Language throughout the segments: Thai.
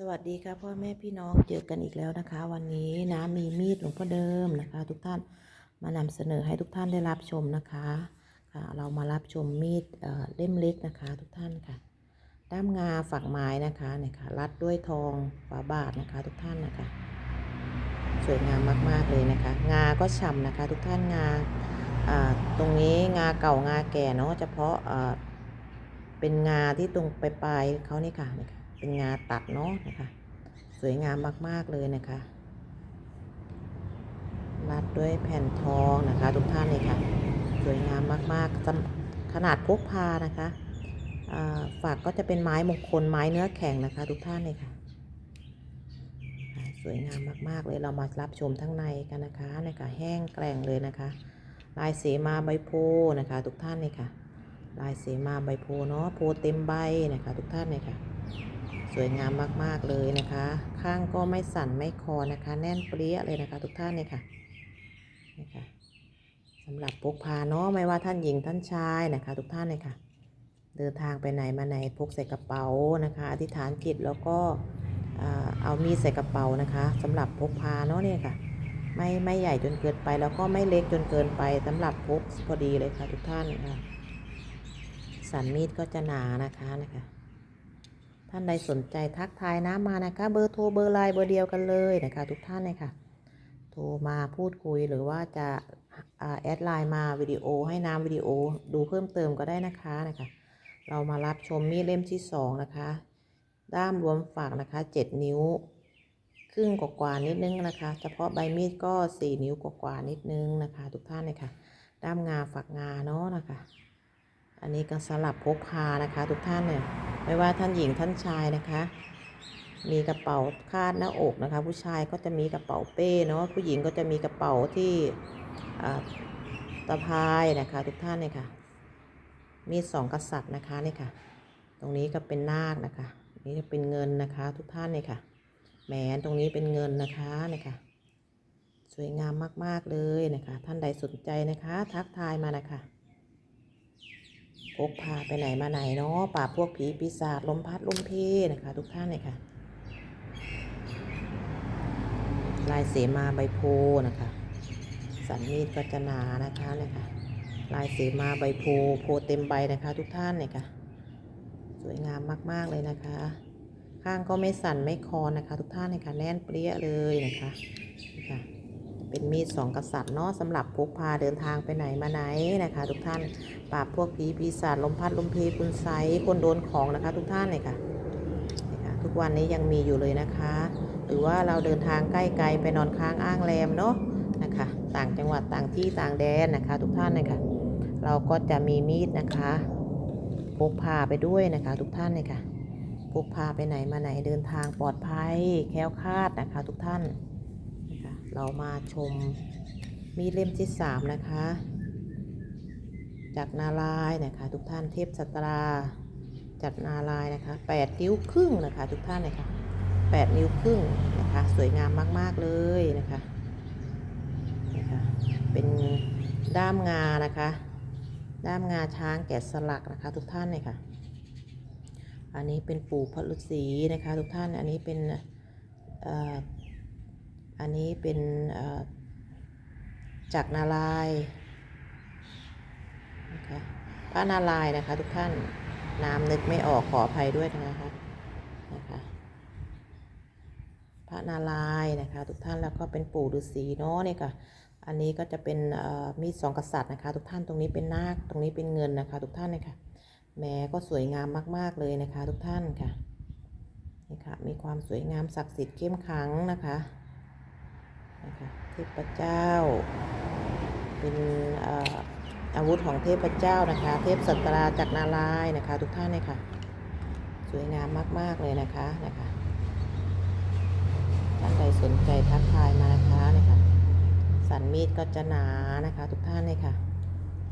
สวัสดีค่ะพ่อแม่พี่น้องเจอกันอีกแล้วนะคะ วันนี้นะมีมีดหลวงพ่อเดิมนะคะ ทุกท่านมานำเสนอให้ทุกท่านได้รับชมนะคะค่ะเรามารับชมมีดเเล่มเล็กนะคะ ทุกท่านค่ะ ด้ามงาฝักไม้นะคะเนี่ยค่ะรัดด้วยทองฝาบาทนะคะ ทุกท่านนะคะ สวยงามมากๆเลยนะคะ งาก็ฉ่ำนะคะ ทุกท่านงาตรงนี้งาเก่างาแก่เนาะเฉพาะเป็นงาที่ตรงปลายๆเขานี่ค่ะนี่ค่ะ เป็นงาตัดเนาะนะคะ สวยงามมาก ๆ เลยนะคะรัดด้วยแผ่นทองนะคะ ทุกท่านเลยค่ะ สวยงามมากๆขนาดพกพานะคะฝากก็จะเป็นไม้มงคลไม้เนื้อแข็งนะคะ ทุกท่านเลยค่ะ สวยงามมาก ๆ เลยเรามารับชมทั้งในกันนะคะนะคะ แห้งแกร่งเลยนะคะ ลายเสมาใบโพนะคะ ทุกท่านเลยค่ะ ลายเสมาใบโพเนาะโพเต็มใบนะคะ ทุกท่านเลยค่ะ สวยงามมากๆเลยนะคะ ข้างก็ไม่สั่นไม่คอนะคะ แน่นเปรี้ยเลยนะคะ ทุกท่านเลยค่ะนะคะสำหรับพกพาเนาะไม่ว่าท่านหญิงท่านชายนะคะ ทุกท่านเลยค่ะ เดินทางไปไหนมาไหนพกใส่กระเป๋านะคะ อธิษฐานจิตแล้วก็เอามีใส่กระเป๋านะคะสำหรับพกพาเนาะเนี่ยค่ะ ไม่ไม่ใหญ่จนเกินไปแล้วก็ไม่เล็กจนเกินไปสำหรับพกพอดีเลยค่ะทุกท่านค่ะสันมีดก็จะหนานะคะนะคะ ท่านใดสนใจทักทายนะมานะคะ เบอร์โทรเบอร์ไลน์เบอร์เดียวกันเลยนะคะ ทุกท่านเลยค่ะ โทรมาพูดคุยหรือว่าจะแอดไลน์มาวิดีโอให้น้ำวิดีโอดูเพิ่มเติมก็ได้นะคะนะคะ เรามารับชมมีดเล่มที่สองนะคะ ด้ามรวมฝากนะคะเจ็ดนิ้ว ครึ่งกว่าๆนิดนึงนะคะ เฉพาะใบมีดก็สี่นิ้วกว่าๆนิดนึงนะคะ ทุกท่านเลยค่ะ ด้ามงาฝักงาเนาะนะคะ อันนี้ก็สลับพกพานะคะทุกท่านเนี่ยไม่ว่าท่านหญิงท่านชายนะคะ มีกระเป๋าคาดหน้าอกนะคะ ผู้ชายก็จะมีกระเป๋าเป้เนาะผู้หญิงก็จะมีกระเป๋าที่อ่าตะพายนะคะทุกท่านเนี่ยค่ะ มีสองกษัตริย์นะคะนี่ค่ะ ตรงนี้ก็เป็นนาคนะคะ นี่จะเป็นเงินนะคะทุกท่านเนี่ยค่ะแหมนตรงนี้เป็นเงินนะคะเนี่ยค่ะสวยงามมาก ๆ เลยนะคะ ท่านใดสนใจนะคะ ทักทายมานะคะ พกพาไปไหนมาไหนเนาะป่าบพวกผีปีศาจลมพัดลมเพนะคะ ทุกท่านเลยค่ะ ลายเสมาใบโพนะคะ สันมีดก็จะหนานะคะเนี่ยค่ะ ลายเสมาใบโพโพเต็มใบนะคะ ทุกท่านเนี่ยค่ะ สวยงามมากๆเลยนะคะ ข้างก็ไม่สั่นไม่คอนนะคะ ทุกท่านเนี่ยค่ะแน่นเปรี้ยเลยนะคะนี่ค่ะ เป็นมีดสองกษัตริย์เนาะสำหรับพกพาเดินทางไปไหนมาไหนนะคะ ทุกท่านปราบพวกผีปีศาจลมพัดลมเพคุณไซคนโดนของนะคะ ทุกท่านเลยค่ะทุกวันนี้ยังมีอยู่เลยนะคะ หรือว่าเราเดินทางใกล้ไกลไปนอนค้างอ้างแรมเนาะนะคะ ต่างจังหวัดต่างที่ต่างแดนนะคะ ทุกท่านเลยค่ะเราก็จะมีมีดนะคะพกพาไปด้วยนะคะ ทุกท่านเลยค่ะพกพาไปไหนมาไหนเดินทางปลอดภัยแคล้วคลาดนะคะ ทุกท่าน เรามาชมมีเล่มที่สามนะคะ จากนารายนะคะ ทุกท่านเทพสตราจากนารายนะคะแปดนิ้วครึ่งนะคะ ทุกท่านเลยค่ะแปดนิ้วครึ่งนะคะ สวยงามมาก ๆ เลยนะคะนะคะ เป็นด้ามงานะคะ ด้ามงาช้างแกะสลักนะคะ ทุกท่านเลยค่ะ อันนี้เป็นปู่พระฤาษีนะคะ ทุกท่านอันนี้เป็นเอันนี้เป็นจากรนารายนะคะพระนารายนะคะทุกท่านน้ำนึกไม่ออกขออภัยด้วยนะคะนะคะพระนารายนะคะทุกท่านแล้วก็เป็นปู่ฤาษีเนาะนี่ค่ะอันนี้ก็จะเป็นมีดสองกษัตริย์นะคะ ทุกท่านตรงนี้เป็นนาคตรงนี้เป็นเงินนะคะ ทุกท่านเลยค่ะแหม้ก็สวยงามมาก ๆเลยนะคะ ทุกท่านค่ะนี่ค่ะมีความสวยงามศักดิ์สิทธิ์เข้มขังนะคะ นะคะเทพเจ้า เป็นอาวุธของเทพเจ้านะคะ เทพสัตราจากรนารายนะคะ ทุกท่านเลยค่ะ สวยงามมาก ๆ เลยนะคะนะคะท่านใดสนใจทักทายมานะคะนะคะสันมีดก็จะหนานะคะ ทุกท่านเลยค่ะ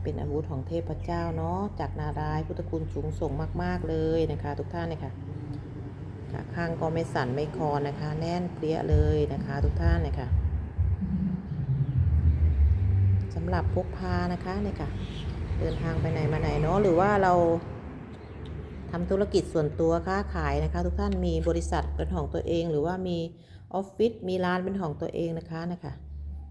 เป็นอาวุธของเทพเจ้าเนาะจากนารายพุทธคุณสูงส่งมาก ๆ เลยนะคะ ทุกท่านเลยค่ะค่ะข้างก็ไม่สั่นไม่คอนนะคะ แน่นเปรี้ยเลยนะคะ ทุกท่านเลยค่ะสำหรับพกพานะคะเนี่ยค่ะ เดินทางไปไหนมาไหนเนาะหรือว่าเราทำธุรกิจส่วนตัวค้าขายนะคะ ทุกท่านมีบริษัทเป็นของตัวเอง หรือว่ามีออฟฟิศมีร้านเป็นของตัวเองนะคะนะคะ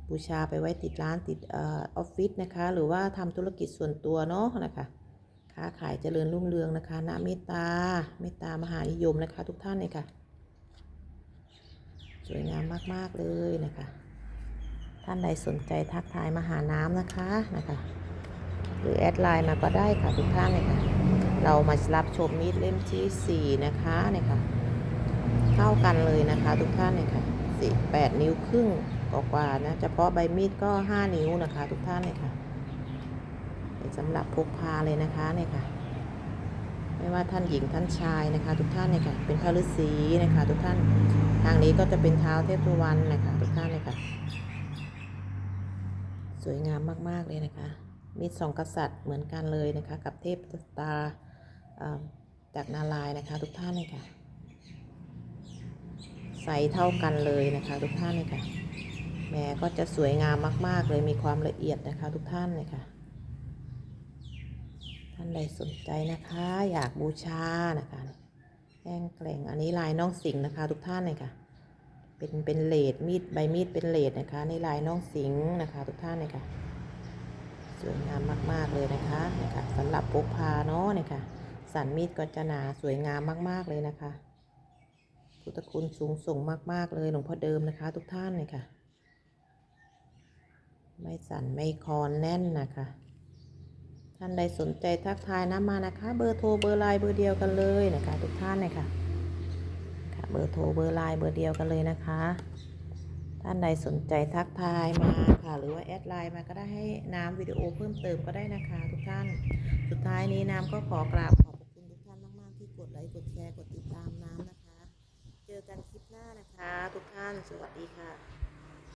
บูชาไปไว้ติดร้านติดออออฟฟิศนะคะ หรือว่าทำธุรกิจส่วนตัวเนาะนะคะค้าขายเจริญรุ่งเรืองนะคะนะเมตตาเมตตามหานิยมนะคะ ทุกท่านเลยค่ะ สวยงามมาก ๆ เลยนะคะ ท่านใดสนใจทักทายมาหาน้ำนะคะนะคะหรือแอดไลน์มาก็ได้ค่ะทุกท่านเลยค่ะเรามารับชมมีดเล่มที่ 4 นะคะเนี่ยค่ะเท่ากันเลยนะคะ ทุกท่านเนี่ยค่ะสี่แปดนิ้วครึ่งกว่าๆนะเฉพาะใบมีดก็ 5 นิ้วนะคะ ทุกท่านเลยค่ะสำหรับพกพาเลยนะคะเนี่ยค่ะไม่ว่าท่านหญิงท่านชายนะคะ ทุกท่านเนี่ยค่ะเป็นพระฤาษีนะคะ ทุกท่านทางนี้ก็จะเป็นเท้าเทพทุวันนะคะทุกท่านเลยค่ะ สวยงามมาก ๆ เลยนะคะ มีสองกษัตริย์เหมือนกันเลยนะคะ กับเทพตาจากนารายนะคะ ทุกท่านเลยค่ะ ใสเท่ากันเลยนะคะ ทุกท่านเลยค่ะแม้ก็จะสวยงามมาก ๆ เลยมีความละเอียดนะคะ ทุกท่านเลยค่ะ ท่านใดสนใจนะคะ อยากบูชานะคะแห้งแกร่งอันนี้ลายน้องสิงนะคะ ทุกท่านเลยค่ะ เป็นเป็นเลดมีดใบมีดเป็นเลดนะคะ ในลายน้องสิงห์นะคะ ทุกท่านเลยค่ะสวยงามมาก ๆ เลยนะคะนะคะสำหรับพกพาเนาะเนี่ยค่ะสันมีดก็จะหนาสวยงามมาก ๆ เลยนะคะพุทธคุณสูงส่งมาก ๆ เลยหลวงพ่อเดิมนะคะ ทุกท่านเลยค่ะไม่สั่นไม่คอนแน่นนะคะท่านใดสนใจทักทายน้ำมานะคะ เบอร์โทรเบอร์ไลน์เบอร์เดียวกันเลยนะคะ ทุกท่านเลยค่ะ ค่ะเบอร์โทรเบอร์ไลน์เบอร์เดียวกันเลยนะคะ ท่านใดสนใจทักทายมาค่ะ หรือว่าแอดไลน์มาก็ได้ให้น้ำวิดีโอเพิ่มเติมก็ได้นะคะ ทุกท่าน สุดท้ายนี้น้ำก็ขอกราบขอบคุณทุกท่านมาก ๆ ที่กดไลค์กดแชร์กดติดตามน้ำนะคะ เจอกันคลิปหน้านะคะ ทุกท่านสวัสดีค่ะ